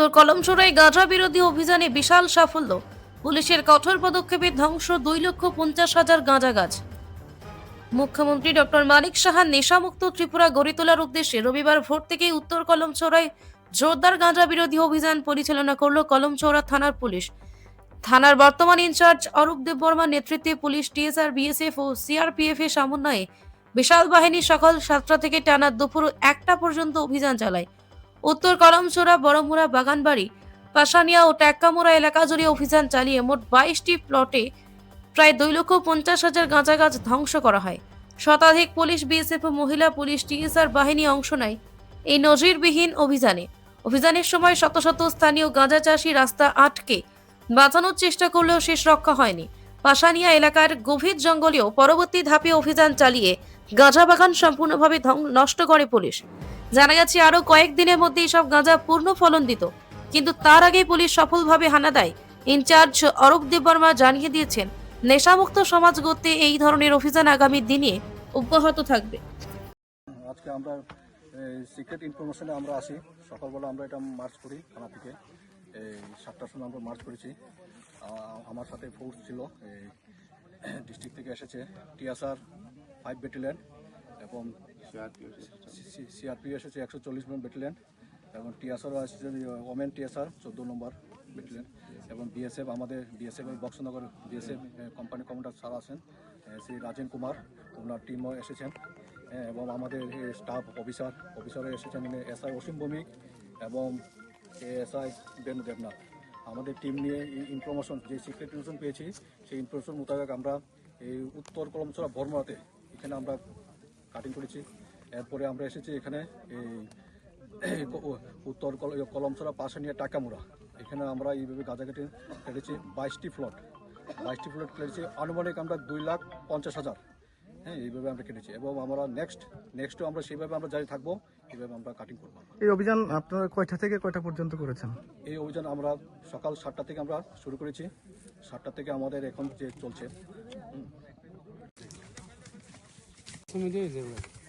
উত্তর কলমছড়ায় গাঁজা বিরোধী অভিযানে বিশাল সাফল্য। পুলিশের কঠোর পদক্ষেপে ধ্বংস দুই লক্ষ পঞ্চাশ হাজার গাঁজা গাছ। মুখ্যমন্ত্রী ডক্টর মানিক সাহা নেশামুক্ত ত্রিপুরা গড়ে তোলার উদ্দেশ্যে রবিবার ভোর থেকেই উত্তর কলমছড়ায় জোরদার গাঁজা বিরোধী অভিযান পরিচালনা করল কলমছড়া থানার পুলিশ। থানার বর্তমান ইনচার্জ অরূপ দেব বর্মার নেতৃত্বে পুলিশ টিএসআর, বিএসএফ ও সিআরপিএফ এর সমন্বয়ে বিশাল বাহিনী সকাল সাতটা থেকে টানা দুপুর একটা পর্যন্ত অভিযান চালায়। উত্তর কলমছড়া বড়মুড়া বাগানবাড়ি পাশানিয়া ও ট্যাক্কামোড়া এলাকা জুড়ে অভিযান চালিয়ে মোট বাইশটি প্লটে প্রায় দুই লক্ষ পঞ্চাশ হাজার গাঁজা গাছ ধ্বংস করা হয়। শতাধিক পুলিশ, বিএসএফ ও মহিলা পুলিশ, টিএসআর বাহিনী অংশ নেয় এই নজিরবিহীন অভিযানে। অভিযানের সময় শত শত স্থানীয় গাঁজা চাষি রাস্তা আটকে বাঁচানোর চেষ্টা করলেও শেষ রক্ষা হয়নি। পাশানিয়া এলাকার গভীর জঙ্গলেও পরবর্তী ধাপে অভিযান চালিয়ে গাঁজা বাগান সম্পূর্ণভাবে নষ্ট করে পুলিশ। জানা গেছে আরও কয়েকদিনের মধ্যেই সব গাঁজা পূর্ণ ফলন দিত। কিন্তু তার আগেই পুলিশ সফলভাবে হানা দেয়। ইনচার্জ অরূপ দেববর্মা জানিয়ে দিয়েছেন, নেশামুক্ত সমাজ গড়তে এই ধরনের অভিযান আগামী দিনে অব্যাহত থাকবে। আজকে আমরা সিক্রেট ইনফরমেশনে আমরা আসি। সকালবেলা আমরা এটা মার্চ করি থানা থেকে। এই সাতটার সময় আমরা মার্চ করেছি। আমার সাথে ফোর্স ছিল ডিস্ট্রিক্ট থেকে এসেছে। টিএসআর ফাইভ ব্যাটালিয়ন এবং সিআরপি এসেছে একশো চল্লিশ নম্বর ব্যাটালিয়ন এবং টিএসআরও এসেছে ওমেন টিএসআর, চোদ্দ নম্বর ব্যাটালিয়ন এবং বিএসএফ, আমাদের BSF Boxanagar BSF company commander sir আছেন শ্রী রাজেন কুমার, ওনার টিমও এসেছেন এবং আমাদের স্টাফ অফিসার অফিসারও এসেছেন এসআই অসীম ভৌমিক এবং এসআই বেনু দেবনাথ। আমাদের টিম নিয়ে ইনফরমেশন যে সিক্রেট ইনফরমেশন পেয়েছি, সেই ইনফরমেশন মোতাবেক আমরা এই উত্তর কলমছড়া বর্মাতে এখানে আমরা কাটিং করেছি। এরপরে আমরা এসেছি এখানে এই উত্তর কল- কলমছড়া পাশে নিয়ে টাকামুড়া। এখানে আমরা এইভাবে গাঁজা কেটে কেটেছি বাইশটি ফ্লট। বাইশটি ফ্লট কেটেছি আনুমানিক আমরা দুই লাখ পঞ্চাশ হাজার। হ্যাঁ এইভাবে আমরা কেটেছি। এবং আমরা নেক্সট নেক্সটও আমরা সেইভাবে আমরা জারি থাকব এইভাবে আমরা কাটিং করব এই অভিযান আপনারা কয়টা থেকে কয়টা পর্যন্ত করেছেন? এই অভিযান আমরা সকাল সাতটা থেকে আমরা শুরু করেছি। সাতটা থেকে আমাদের এখন যে চলছে 什么地儿？这个。